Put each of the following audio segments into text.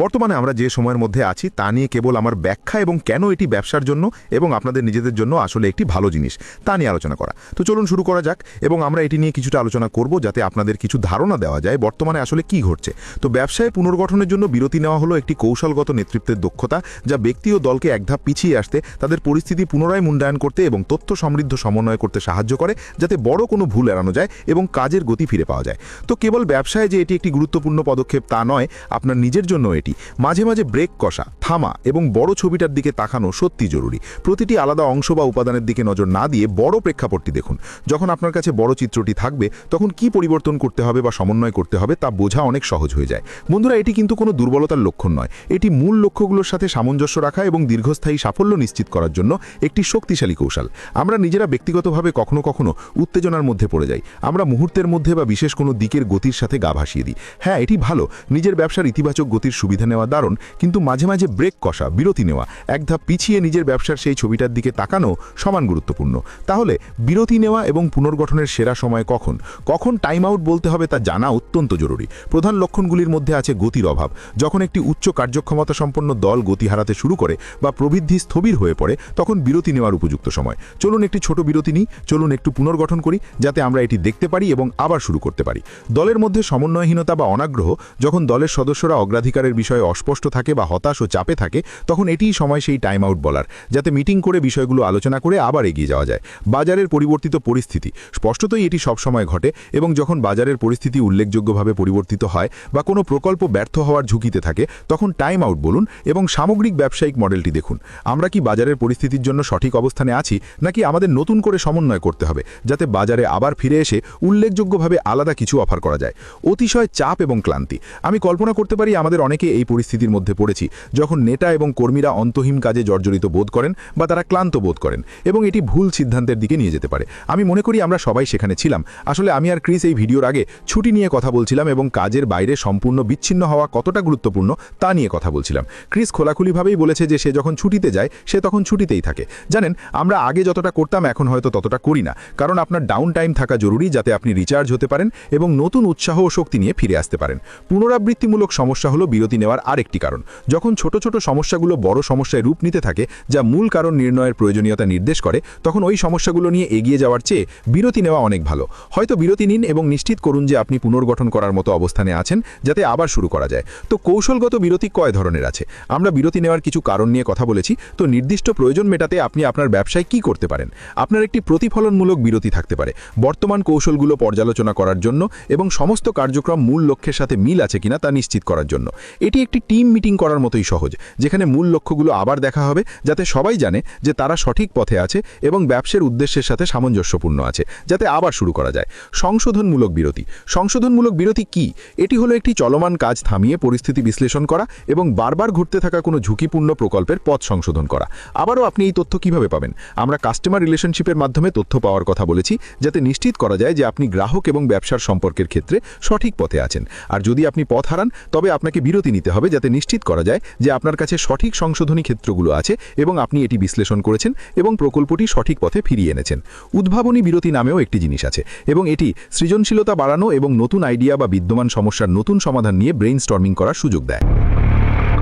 বর্তমানে আমরা যে সময়ের মধ্যে আছি, তা নিয়ে কেবল আমার ব্যাখ্যা এবং কেন এটি ব্যবসার জন্য এবং আপনাদের নিজেদের জন্য আসলে একটি ভালো জিনিস, তা নিয়ে আলোচনা করা। তো চলুন শুরু করা যাক এবং আমরা এটি নিয়ে কিছুটা আলোচনা করব যাতে আপনাদের কিছু ধারণা দেওয়া যায় বর্তমানে আসলে কি ঘটছে। তো ব্যবসায় পুনর্গঠনের জন্য বিরতি নেওয়া হলো একটি কৌশলগত নেতৃত্বের দক্ষতা, যা ব্যক্তি ও দলকে এক ধাপ পিছিয়ে আসতে, তাদের পরিস্থিতি পুনরায় মূল্যায়ন করতে এবং তথ্য সমৃদ্ধ সমন্বয় করতে সাহায্য করে, যাতে বড় কোনো ভুল এড়ানো যায় এবং কাজের গতি ফিরে পাওয়া যায়। তো কেবল ব্যবসায় যে এটি একটি গুরুত্বপূর্ণ পদক্ষেপ তা নয়, আপনার নিজের জন্য এটি মাঝে মাঝে ব্রেক কষা, থামা এবং বড় ছবিটার দিকে তাকানো সত্যি জরুরি। প্রতিটি আলাদা অংশ বা উপাদানের দিকে নজর না দিয়ে বড় প্রেক্ষাপটটি দেখুন। যখন আপনার কাছে বড় চিত্রটি থাকবে, তখন কি পরিবর্তন করতে হবে বা সমন্বয় করতে হবে তা বোঝা অনেক সহজ হয়ে যায়। বন্ধুরা, এটি কিন্তু কোনো দুর্বলতার লক্ষণ নয়। এটি মূল লক্ষ্যগুলোর সাথে সামঞ্জস্য রাখা এবং দীর্ঘস্থায়ী সাফল্য নিশ্চিত করার জন্য একটি শক্তিশালী কৌশল। আমরা নিজেরা ব্যক্তিগতভাবে কখনো কখনো উত্তেজনার মধ্যে পড়ে যাই। আমরা মুহূর্তের মধ্যে বা বিশেষ কোনো দিকের গতির সাথে গা ভাসিয়ে দিই। হ্যাঁ এটি ভালো। নিজের ব্যবসার ইতিবাচক গতির সুবিধা নেওয়া দারুণ, কিন্তু মাঝে মাঝে ব্রেক কষা, বিরতি নেওয়া, এক ধাপ পিছিয়ে নিজের ব্যবসার সেই ছবিটার দিকে তাকানো সমান গুরুত্বপূর্ণ। তাহলে বিরতি নেওয়া এবং পুনর্গঠনের সেরা সময় কখন? কখন টাইম আউট বলতে হবে তা জানা অত্যন্ত জরুরি। প্রধান লক্ষণগুলির মধ্যে আছে গতির অভাব। যখন একটি উচ্চ কার্যক্ষমতা সম্পন্ন দল গতি হারাতে শুরু করে বা প্রবৃদ্ধি স্থবির হয়ে পড়ে, তখন বিরতি নেওয়ার উপযুক্ত সময়। চলুন একটি ছোট বিরতি নিই, চলুন একটু পুনর্গঠন করি, যাতে আমরা এটি দেখতে পারি এবং আবার শুরু করতে পারি। দলের মধ্যে সমন্বয়হীনতা বা অনাগ্রহ, যখন দলের সদস্যরা অগ্রাধিকারের বিষয়ে অস্পষ্ট থাকে বা হতাশ ও চাপে থাকে, তখন এটিই সময় সেই টাইম আউট বলার, যাতে মিটিং করে বিষয়গুলো আলোচনা করে আবার এগিয়ে যাওয়া যায়। বাজারের পরিবর্তিত পরিস্থিতি, স্পষ্টতই এটি সবসময় ঘটে এবং যখন বাজারের পরিস্থিতি উল্লেখযোগ্যভাবে পরিবর্তিত হয় বা কোনো প্রকল্প ব্যর্থ হওয়ার ঝুঁকিতে থাকে, তখন টাইম আউট বলুন এবং সামগ্রিক ব্যবসায়িক মডেলটি দেখুন। আমরা কি বাজারের পরিস্থিতির জন্য সঠিক অবস্থানে আছি, নাকি আমাদের নতুন করে সমন্বয় করতে হবে, যাতে বাজারে আবার ফিরে এসে উল্লেখযোগ্যভাবে আলাদা কিছু অফার করা যায়? অতিশয় চাপ এবং ক্লান্তি। আমি কল্পনা করতে পারি আমাদের অনেকে এই পরিস্থিতির মধ্যে পড়েছি, যখন নেতা এবং কর্মীরা অন্তহীন কাজে জর্জরিত বোধ করেন বা তারা ক্লান্ত বোধ করেন এবং এটি ভুল সিদ্ধান্তের দিকে নিয়ে যেতে পারে। আমি মনে করি আমরা সবাই সেখানে ছিলাম। আসলে আমি আর ক্রিস এই ভিডিওর আগে ছুটি নিয়ে কথা বলছিলাম এবং কাজের বাইরে সম্পূর্ণ বিচ্ছিন্ন হওয়া কতটা গুরুত্বপূর্ণ তা নিয়ে কথা বলছিলাম। ক্রিস খোলাখুলিভাবেই বলেছে যে সে যখন ছুটিতে যায়, সে তখন ছুটিতেই থাকে। জানেন, আমরা আগে যতটা করতাম, এখন হয়তো ততটা করি না। কারণ আপনার ডাউন টাইম থাকা জরুরি যাতে আপনি রিচার্জ হতে পারেন এবং নতুন উৎসাহ ও শক্তি নিয়ে ফিরে আসতে পারেন। পুনরাবৃত্তিমূলক সমস্যা হলো বিরতি নেওয়ার আরেকটি কারণ। যখন ছোট ছোট সমস্যাগুলো বড় সমস্যায় রূপ নিতে থাকে, যা মূল কারণ নির্ণয়ের প্রয়োজনীয়তা নির্দেশ করে, তখন ওই সমস্যাগুলো নিয়ে এগিয়ে যাওয়ার চেয়ে বিরতি নেওয়া অনেক ভালো। হয়তো বিরতি নিন এবং নিশ্চিত করুন যে আপনি পুনর্গঠন করার মতো অবস্থানে আছেন, যাতে আবার শুরু করা যায়। তো কৌশলগত বিরতি কয় ধরনের আছে? আমরা বিরতি নেওয়ার কিছু কারণ নিয়ে কথা বলেছি, তো নির্দিষ্ট প্রয়োজন মেটাতে আপনি আপনার ব্যবসায় কি করতে পারেন? আপনার একটি প্রতিফলনমূলক বিরতি থাকতে পারে। বর্তমান কৌশলগুলো পর্যালোচনা করার জন্য এবং সমস্ত কার্যক্রম মূল লক্ষ্যের সাথে মিল আছে কিনা তা নিশ্চিত করার জন্য। এটি একটি টিম মিটিং করার মতোই সহজ, যেখানে মূল লক্ষ্যগুলো আবার দেখা হবে, যাতে সবাই জানে যে তারা সঠিক পথে আছে এবং ব্যবসার উদ্দেশ্যের সাথে সামঞ্জস্যপূর্ণ আছে, যাতে আবার শুরু করা যায়। সংশোধনমূলক বিরতি। সংশোধনমূলক বিরতি কি? এটি হলো একটি চলমান কাজ থামিয়ে পরিস্থিতি বিশ্লেষণ করা এবং বারবার ঘুরতে থাকা কোনো ঝুঁকিপূর্ণ প্রকল্পের পথ সংশোধন করা। আবারও আপনি এই তথ্য কীভাবে পাবেন? আমরা কাস্টমার রিলেশনশিপের মাধ্যমে তথ্য পাওয়ার কথা বলেছি, যাতে নিশ্চিত করা যায় যে আপনি গ্রাহক এবং ব্যবসার সম্পর্কের ক্ষেত্রে সঠিক পথে আছেন। আর যদি আপনি পথ হারান, তবে আপনাকে বিরতি নিতে হবে যাতে নিশ্চিত করা যায় যে আপনার কাছে সঠিক সংশোধনী ক্ষেত্রগুলো আছে এবং আপনি এটি বিশ্লেষণ করেছেন এবং প্রকল্পটি সঠিক পথে ফিরিয়ে এনেছেন। উদ্ভাবনী বিরতি নামেও একটি জিনিস আছে এবং এটি সৃজনশীলতা বাড়ানো এবং নতুন আইডিয়া বা বিদ্যমান সমস্যার নতুন সমাধান নিয়ে ব্রেইন স্টর্মিং করার সুযোগ দেয়।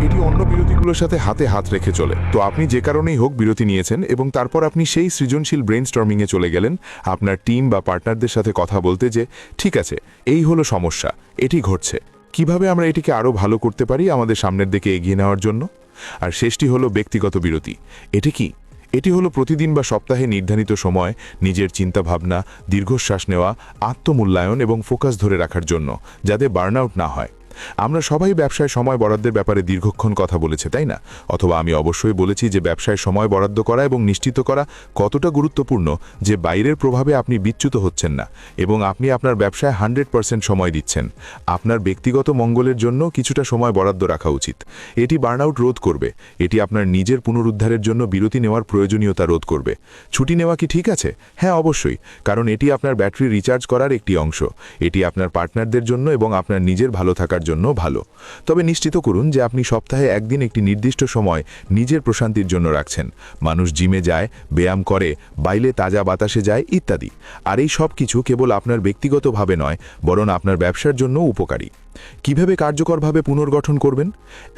এটি অন্য বিরতিগুলোর সাথে হাতে হাত রেখে চলে। তো আপনি যে কারণেই হোক বিরতি নিয়েছেন এবং তারপর আপনি সেই সৃজনশীল ব্রেন স্টর্মিংয়ে চলে গেলেন আপনার টিম বা পার্টনারদের সাথে কথা বলতে যে, ঠিক আছে, এই হলো সমস্যা, এটি ঘটছে। কীভাবে আমরা এটিকে আরও ভালো করতে পারি আমাদের সামনের দিকে এগিয়ে নেওয়ার জন্য? আর শেষটি হলো ব্যক্তিগত বিরতি। এটি কি? এটি হলো প্রতিদিন বা সপ্তাহে নির্ধারিত সময় নিজের চিন্তাভাবনা, দীর্ঘশ্বাস নেওয়া, আত্মমূল্যায়ন এবং ফোকাস ধরে রাখার জন্য, যাতে বার্নআউট না হয়। আমরা সবাই ব্যবসায় সময় বরাদ্দের ব্যাপারে দীর্ঘক্ষণ কথা বলেছে, তাই না? অথবা আমি অবশ্যই বলেছি যে ব্যবসায় সময় বরাদ্দ করা এবং নিশ্চিত করা কতটা গুরুত্বপূর্ণ যে বাইরের প্রভাবে আপনি বিচ্যুত হচ্ছেন না এবং আপনি আপনার ব্যবসায় হান্ড্রেড পার্সেন্ট সময় দিচ্ছেন। আপনার ব্যক্তিগত মঙ্গলের জন্য কিছুটা সময় বরাদ্দ রাখা উচিত। এটি বার্নআউট রোধ করবে। এটি আপনার নিজের পুনরুদ্ধারের জন্য বিরতি নেওয়ার প্রয়োজনীয়তা রোধ করবে। ছুটি নেওয়া কি ঠিক আছে? হ্যাঁ অবশ্যই, কারণ এটি আপনার ব্যাটারি রিচার্জ করার একটি অংশ। এটি আপনার পার্টনারদের জন্য এবং আপনার নিজের ভালো থাকার জন্য ভালো। তবে নিশ্চিত করুন যে আপনি সপ্তাহে একদিন একটি নির্দিষ্ট সময় নিজের প্রশান্তির জন্য রাখছেন। মানুষ জিমে যায়, ব্যায়াম করে, বাইলে তাজা বাতাসে যায় ইত্যাদি। আর এই সব কিছু কেবল আপনার ব্যক্তিগতভাবে নয়, বরং আপনার ব্যবসার জন্য উপকারী। কীভাবে কার্যকরভাবে পুনর্গঠন করবেন?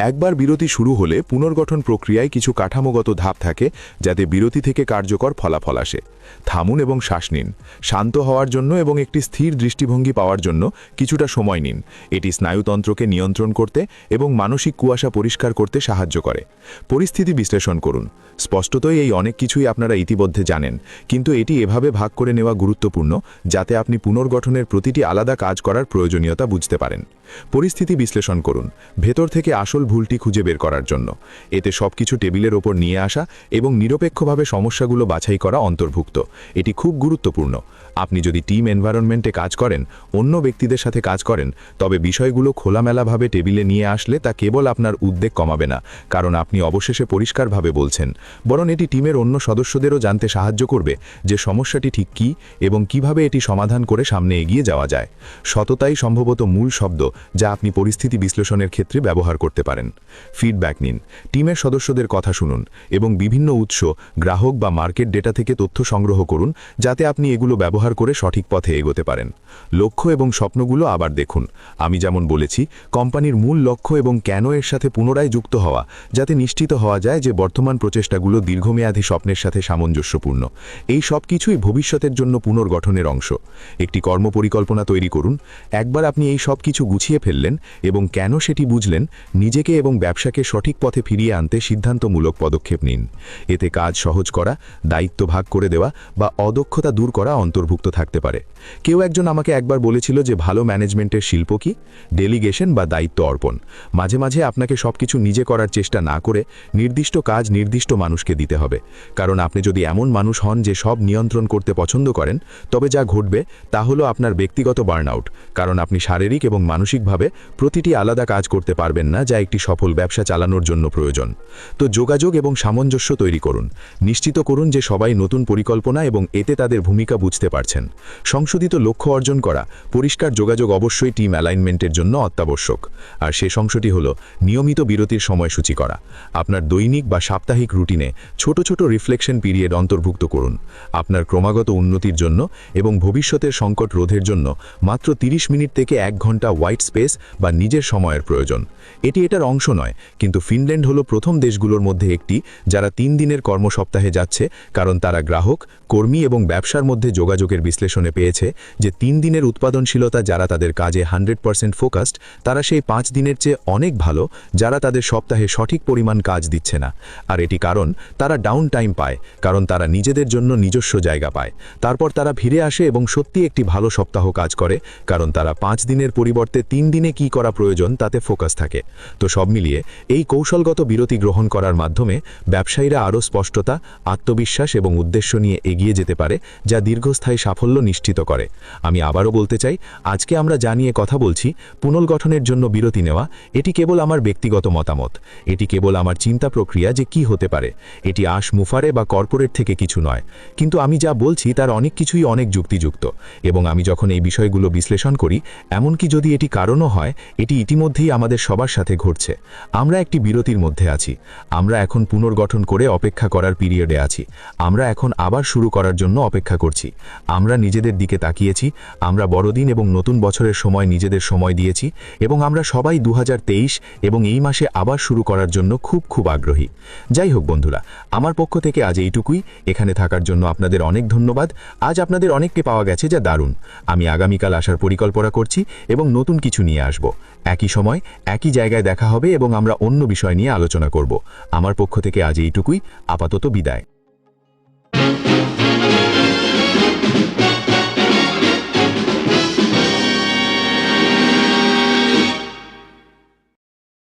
একবার বিরতি শুরু হলে পুনর্গঠন প্রক্রিয়ায় কিছু কাঠামোগত ধাপ থাকে যাতে বিরতি থেকে কার্যকর ফলাফল আসে। থামুন এবং শ্বাস নিন। শান্ত হওয়ার জন্য এবং একটি স্থির দৃষ্টিভঙ্গি পাওয়ার জন্য কিছুটা সময় নিন। এটি স্নায়ুতন্ত্রকে নিয়ন্ত্রণ করতে এবং মানসিক কুয়াশা পরিষ্কার করতে সাহায্য করে। পরিস্থিতি বিশ্লেষণ করুন। স্পষ্টতই এই অনেক কিছুই আপনারা ইতিমধ্যে জানেন, কিন্তু এটি এভাবে ভাগ করে নেওয়া গুরুত্বপূর্ণ যাতে আপনি পুনর্গঠনের প্রতিটি আলাদা কাজ করার প্রয়োজনীয়তা বুঝতে পারেন। পরিস্থিতি বিশ্লেষণ করুন, ভেতর থেকে আসল ভুলটি খুঁজে বের করার জন্য। এতে সবকিছু টেবিলের ওপর নিয়ে আসা এবং নিরপেক্ষভাবে সমস্যাগুলো বাছাই করা অন্তর্ভুক্ত। এটি খুব গুরুত্বপূর্ণ। আপনি যদি টিম এনভায়রনমেন্টে কাজ করেন, অন্য ব্যক্তিদের সাথে কাজ করেন, তবে বিষয়গুলো খোলামেলাভাবে টেবিলে নিয়ে আসলে তা কেবল আপনার উদ্বেগ কমাবে না, কারণ আপনি অবশেষে পরিষ্কারভাবে বলছেন। বরং এটি টিমের অন্য সদস্যদেরও জানতে সাহায্য করবে যে সমস্যাটি ঠিক কী এবং কীভাবে এটি সমাধান করে সামনে এগিয়ে যাওয়া যায়। সততাই সম্ভবত মূল শব্দ যা আপনি পরিস্থিতি বিশ্লেষণের ক্ষেত্রে ব্যবহার করতে পারেন। ফিডব্যাক নিন, টিমের সদস্যদের কথা শুনুন এবং বিভিন্ন উৎস, গ্রাহক বা মার্কেট ডেটা থেকে তথ্য সংগ্রহ করুন যাতে আপনি এগুলো ব্যবহার করে সঠিক পথে এগোতে পারেন। লক্ষ্য এবং স্বপ্নগুলো আবার দেখুন। আমি যেমন বলেছি, কোম্পানির মূল লক্ষ্য এবং কেন এর সাথে পুনরায় যুক্ত হওয়া, যাতে নিশ্চিত হওয়া যায় যে বর্তমান প্রচেষ্টাগুলো দীর্ঘমেয়াদী স্বপ্নের সাথে সামঞ্জস্যপূর্ণ। এই সব কিছুই ভবিষ্যতের জন্য পুনর্গঠনের অংশ। একটি কর্মপরিকল্পনা তৈরি করুন। একবার আপনি এই সব কিছু গুছিয়ে ফেললেন এবং কেন সেটি বুঝলেন, নিজেকে এবং ব্যবসাকে সঠিক পথে ফিরিয়ে আনতে সিদ্ধান্তমূলক পদক্ষেপ নিন। এতে কাজ সহজ করা, দায়িত্ব ভাগ করে দেওয়া বা অদক্ষতা দূর করা অন্তর্ভুক্ত থাকতে পারে। কেউ একজন আমাকে একবার বলেছিল যে ভালো ম্যানেজমেন্টের শিল্প কি? ডেলিগেশন বা দায়িত্ব অর্পণ। মাঝে মাঝে আপনাকে সবকিছু নিজে করার চেষ্টা না করে নির্দিষ্ট কাজ নির্দিষ্ট মানুষকে দিতে হবে। কারণ আপনি যদি এমন মানুষ হন যে সব নিয়ন্ত্রণ করতে পছন্দ করেন, তবে যা ঘটবে তা হলো আপনার ব্যক্তিগত বার্নআউট। কারণ আপনি শারীরিক এবং মানসিকভাবে প্রতিটি আলাদা কাজ করতে পারবেন না, যা একটি সফল ব্যবসা চালানোর জন্য প্রয়োজন। তো যোগাযোগ এবং সামঞ্জস্য তৈরি করুন। নিশ্চিত করুন যে সবাই নতুন পরিকল্পনা এবং এতে তাদের ভূমিকা বুঝতে পারছেন। সংশোধিত লক্ষ্য অর্জন করা, পরিষ্কার যোগাযোগ অবশ্যই টিম অ্যালাইনমেন্টের জন্য অত্যাবশ্যক। আর শেষ অংশটি হল নিয়মিত বিরতির সময়সূচি করা। আপনার দৈনিক বা সাপ্তাহিক রুটিনে ছোট ছোট রিফ্লেকশন পিরিয়ড অন্তর্ভুক্ত করুন। আপনার ক্রমাগত উন্নতির জন্য এবং ভবিষ্যতের সংকট রোধের জন্য মাত্র 30 মিনিট থেকে এক ঘণ্টা হোয়াইট স্পেস বা নিজের সময়ের প্রয়োজন। এটি এটার অংশ নয়, কিন্তু ফিনল্যান্ড হলো প্রথম দেশগুলোর মধ্যে একটি যারা তিন দিনের কর্মসপ্তাহে যাচ্ছে, কারণ তারা গ্রাহক, কর্মী এবং ব্যবসার মধ্যে যোগাযোগের বিশ্লেষণে পেয়েছে যে তিন দিনের উৎপাদনশীলতা যারা তাদের কাজে হান্ড্রেড পার্সেন্ট ফোকাসড, তারা সেই পাঁচ দিনের চেয়ে অনেক ভালো যারা তাদের সপ্তাহে সঠিক পরিমাণ কাজ দিচ্ছে না। আর এটি কারণ, তারা ডাউন টাইম পায়, কারণ তারা নিজেদের জন্য নিজস্ব জায়গা পায়। তারপর তারা ফিরে আসে এবং সত্যি একটি ভালো সপ্তাহ কাজ করে, কারণ তারা পাঁচ দিনের পরিবর্তে তিন দিনে কি করা প্রয়োজন তাতে ফোকাস থাকে। তো সব মিলিয়ে এই কৌশলগত বিরতি গ্রহণ করার মাধ্যমে ব্যবসায়ীরা আরও স্পষ্টতা, আত্মবিশ্বাস এবং উদ্দেশ্য নিয়ে এগিয়ে যেতে পারে, যা দীর্ঘস্থায়ী সাফল্য নিশ্চিত করে। আমি আবারও বলতে চাই, আজকে আমরা জানিয়ে কথা বলছি, পুনর্গঠনের জন্য বিরতি নেওয়া, এটি কেবল আমার ব্যক্তিগত মতামত। এটি কেবল আমার চিন্তা প্রক্রিয়া যে কি হতে পারে। এটি আশ মুফারে বা কর্পোরেট থেকে কিছু নয়। কিন্তু আমি যা বলছি, তার অনেক কিছুই অনেক যুক্তিযুক্ত। এবং আমি যখন এই বিষয়গুলো বিশ্লেষণ করি, এমনকি যদি এটি কারণও হয়, এটি ইতিমধ্যেই আমাদের সবার সাথে ঘটছে। আমরা একটি বিরতির মধ্যে আছি। আমরা এখন পুনর্গঠন করে অপেক্ষা করার পিরিয়ডে আছি। আমরা এখন আবার শুরু করার জন্য অপেক্ষা করছি। আমরা নিজেদের দিকে তাকিয়েছি, আমরা বড়দিন এবং নতুন বছরের সময় নিজেদের সময় দিয়েছি এবং আমরা সবাই দু হাজার তেইশ এবং এই মাসে আবার শুরু করার জন্য খুব খুব আগ্রহী। যাই হোক বন্ধুরা, আমার পক্ষ থেকে আজ এইটুকুই। এখানে থাকার জন্য আপনাদের অনেক ধন্যবাদ। আজ আপনাদের অনেককে পাওয়া গেছে যা দারুণ। আমি আগামীকাল আসার পরিকল্পনা করছি এবং নতুন কিছু নিয়ে আসব। একই সময় একই জায়গায় দেখা হবে এবং আমরা অন্য বিষয় নিয়ে আলোচনা করব। আমার পক্ষ থেকে আজ এইটুকুই। আপাতত বিদায়।